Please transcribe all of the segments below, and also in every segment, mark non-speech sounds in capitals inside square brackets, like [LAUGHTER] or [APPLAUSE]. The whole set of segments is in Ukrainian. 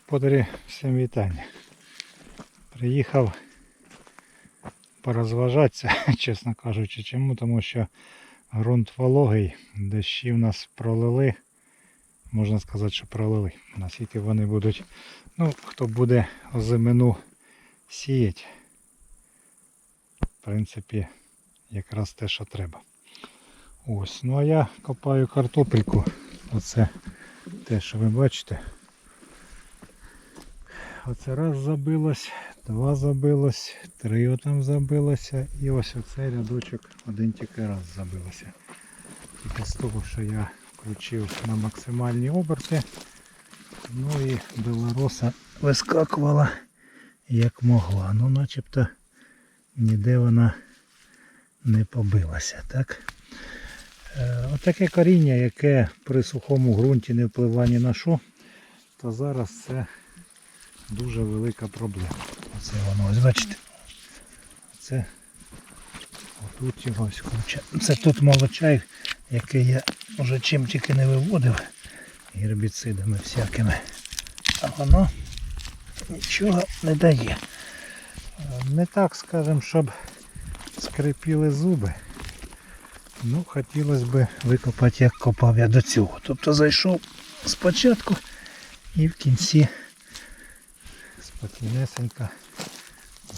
Господарі, всім вітання. Приїхав порозважатися, [LAUGHS] чесно кажучи, чому? Тому що ґрунт вологий, дощі в нас пролили. Можна сказати, що пролили. Наскільки вони будуть, ну, хто буде озимину сіяти, в принципі, якраз те, що треба. Ось, ну а я копаю картопельку. Оце те, що ви бачите. Оце раз забилось, два забилось, три отам забилося і ось оцей рядочок один тільки раз забилося. Тільки з того, що я включив на максимальні оберти. Ну і білороса вискакувала як могла. Ну начебто ніде вона не побилася. так? Е, Отаке коріння, яке при сухому ґрунті не впливає ні на що, то зараз це дуже велика проблема. Оце воно, ось бачите. Це отут його ось куча. Це тут молочай, який я вже чим тільки не виводив гербіцидами всякими. А воно нічого не дає. Не так скажемо, щоб скрипіли зуби. Ну, хотілося б викопати, як копав я до цього. Тобто зайшов спочатку і в кінці спокійнесенько.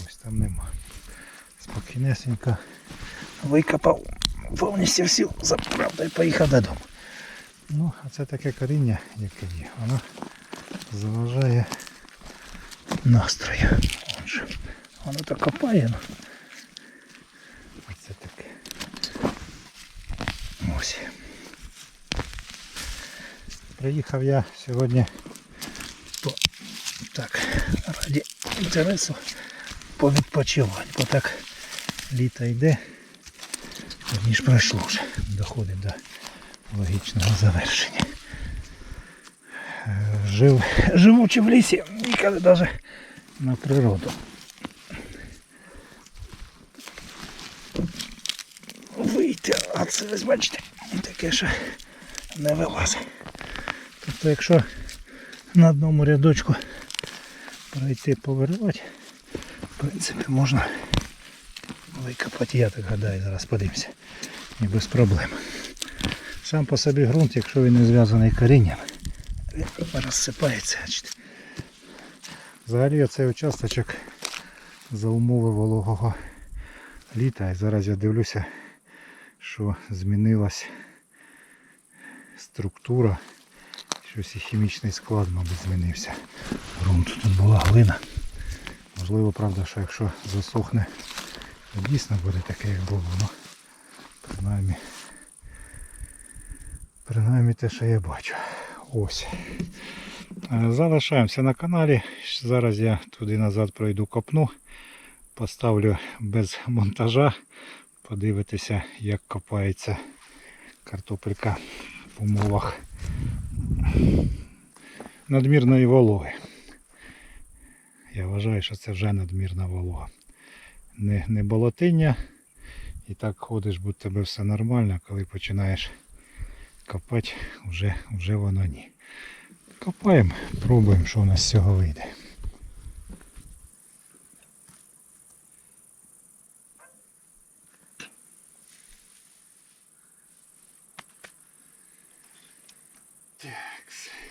Ось там нема. Спокійнесенько викопав повністю всю заправду і поїхав додому. Ну, а це таке коріння, яке є. Воно заважає настрою. Воно так копає. Ну. Оце таке. Ось. Приїхав я сьогодні так, раді інтересу повідпочивати, бо так літо йде, ніж пройшло вже, доходить до логічного завершення. Жив, живучи в лісі, ніколи навіть на природу. Вийти, а це ось бачите, таке, що не вилазить. Тобто якщо на одному рядочку пройти повиривати, в принципі можна викопати, я так гадаю, зараз подивимося. І без проблем. Сам по собі ґрунт, якщо він не зв'язаний корінням, він розсипається. Взагалі цей участочок за умови вологого літа. І зараз я дивлюся, що змінилась структура. Щось і хімічний склад, мабуть, змінився. Грунт тут була глина. Можливо, правда, що якщо засохне, то дійсно буде таке, як було. Ну, принаймні, принаймні те, що я бачу. Ось. Е, Залишаємося на каналі. Зараз я туди назад пройду копну. Поставлю без монтажа. Подивитися, як копається картопелька в умовах надмірної вологи. Я вважаю, що це вже надмірна волога. Не, не болотиння. І так ходиш, будь тебе все нормально, коли починаєш копати, вже, вже воно ні. Копаємо, пробуємо, що у нас з цього вийде. Так.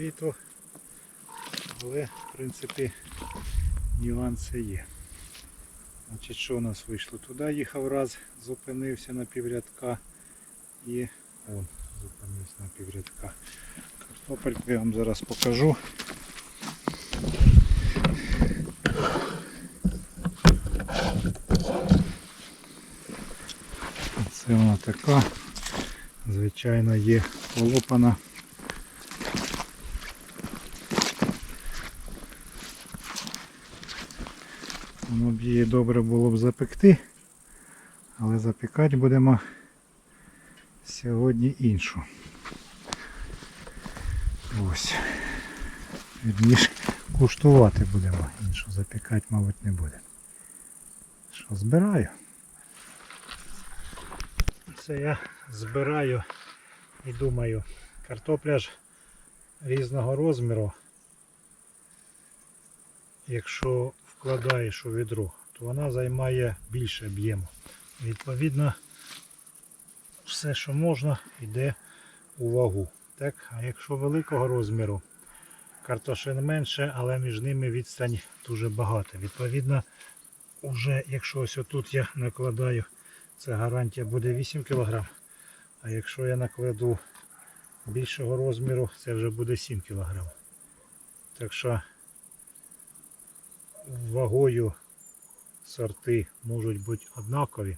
Світу, але в принципі нюанси є. Значить, що у нас вийшло? Туди їхав раз, зупинився на піврядка і он зупинився на піврядка. Картопельку я вам зараз покажу. Це вона така. Звичайно, є полопана. Воно її добре було б запекти, але запікати будемо сьогодні іншу. Ось. Вірніше, куштувати будемо іншу, запікати, мабуть, не будемо. Що, збираю? Це я збираю і думаю, картопля ж різного розміру. Якщо вкладаєш у відро, то вона займає більше об'єму. Відповідно, все, що можна, йде у вагу. Так? А якщо великого розміру, картошин менше, але між ними відстань дуже багато. Відповідно, уже якщо ось отут я накладаю, це гарантія буде 8 кг. А якщо я накладу більшого розміру, це вже буде 7 кг. Так що вагою сорти можуть бути однакові,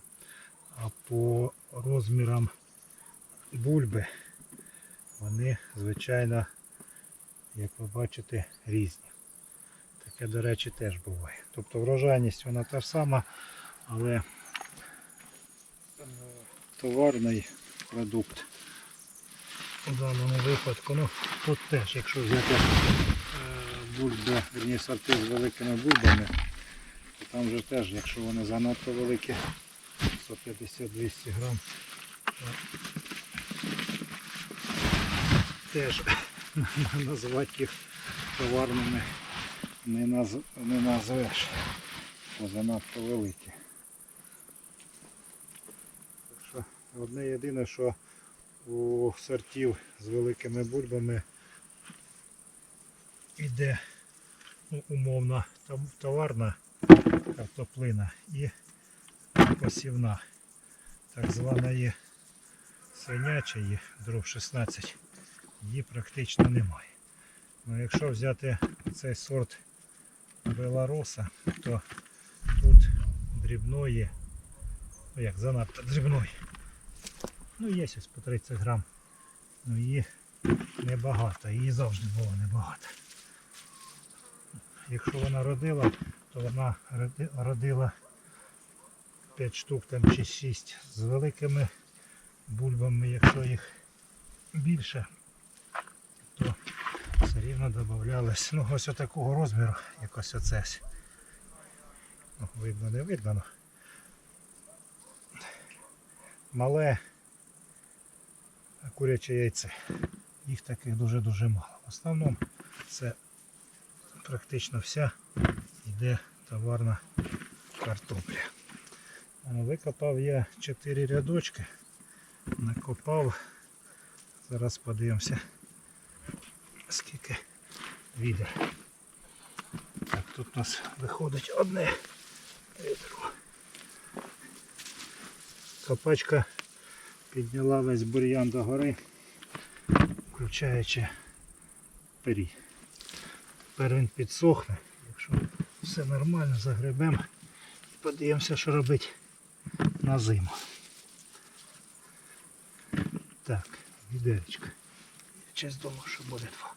а по розмірам бульби вони, звичайно, як ви бачите, різні. Таке, до речі, теж буває. Тобто врожайність вона та ж сама, але товарний продукт у даному випадку, ну тут теж, якщо взяти бульби, вірні сорти з великими бульбами, там вже теж, якщо вони занадто великі, 150-200 грам, то теж [LAUGHS] назвати їх товарними не, наз... не назвеш, бо занадто великі. Так що одне єдине, що у сортів з великими бульбами іде ну, умовно товарна картоплина і посівна. Так званої свинячої дров 16 її практично немає. Ну, якщо взяти цей сорт Беларуса, то тут дрібної, ну як занадто дрібної. Ну є ось по 30 грам. Ну її небагато, її завжди було небагато. Якщо вона родила, то вона родила 5 штук там чи 6 з великими бульбами, якщо їх більше, то все рівно додавалось. Ну ось такого розміру, оце. ось. Ну, видно, не видно. ну. Мале куряче яйце. Їх таких дуже-дуже мало. В основному це практично вся йде товарна картопля. Викопав я 4 рядочки, накопав. Зараз подивимося, скільки відер. Так, тут у нас виходить одне відро. Копачка підняла весь бур'ян до гори, включаючи пері. Тепер він підсохне. Якщо все нормально, загребемо і подивимося, що робити на зиму. Так, відеречко. Я честь думав, що буде два.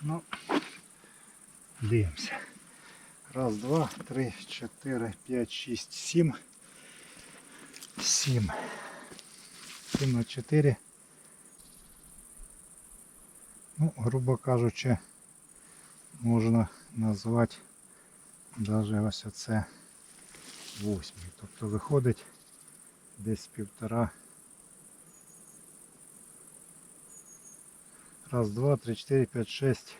Ну, дивимося. Раз, два, три, чотири, п'ять, шість, сім. Сім. Сім на чотири. Ну, грубо кажучи, можна назвати навіть ось оце восьмий. Тобто виходить десь півтора. Раз, два, три, чотири, п'ять, шесть.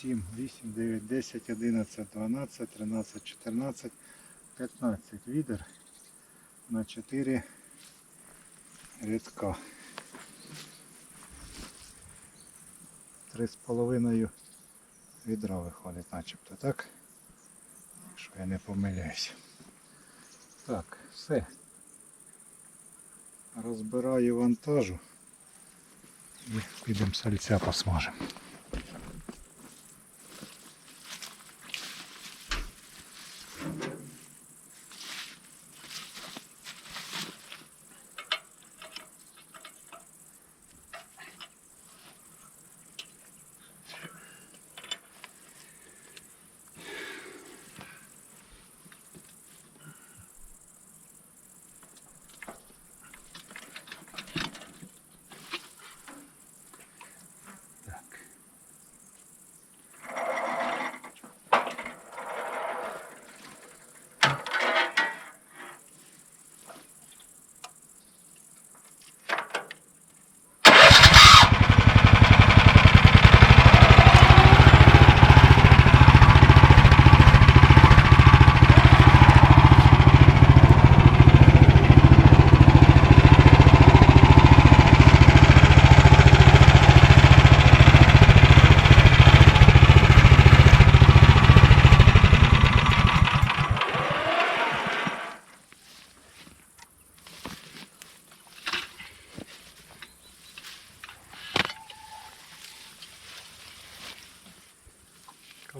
7, 8, 9, 10, 11, 12, 13, 14, 15 відер на 4 рядка. 3,5 відра виходить начебто, так? Якщо я не помиляюсь. Так, все. Розбираю вантажу і підемо сальця посмажемо.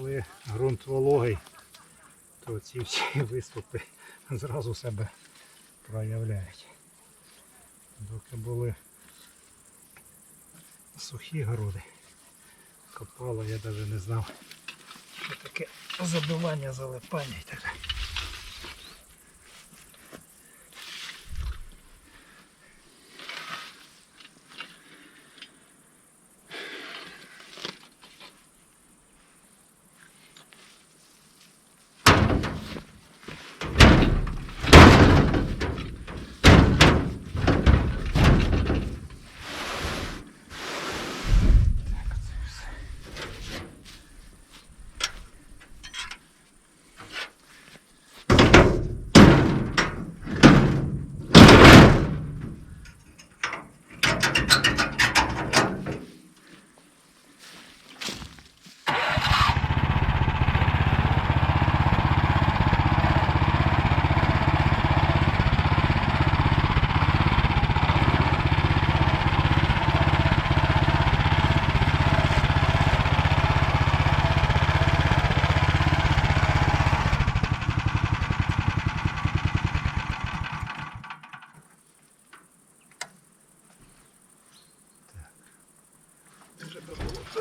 Коли ґрунт вологий, то ці всі [LAUGHS] виступи зразу себе проявляють. Доки були сухі городи, копало, я навіть не знав, що таке забивання, залипання і так далі.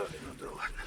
Вже би було далі, ну да ладно.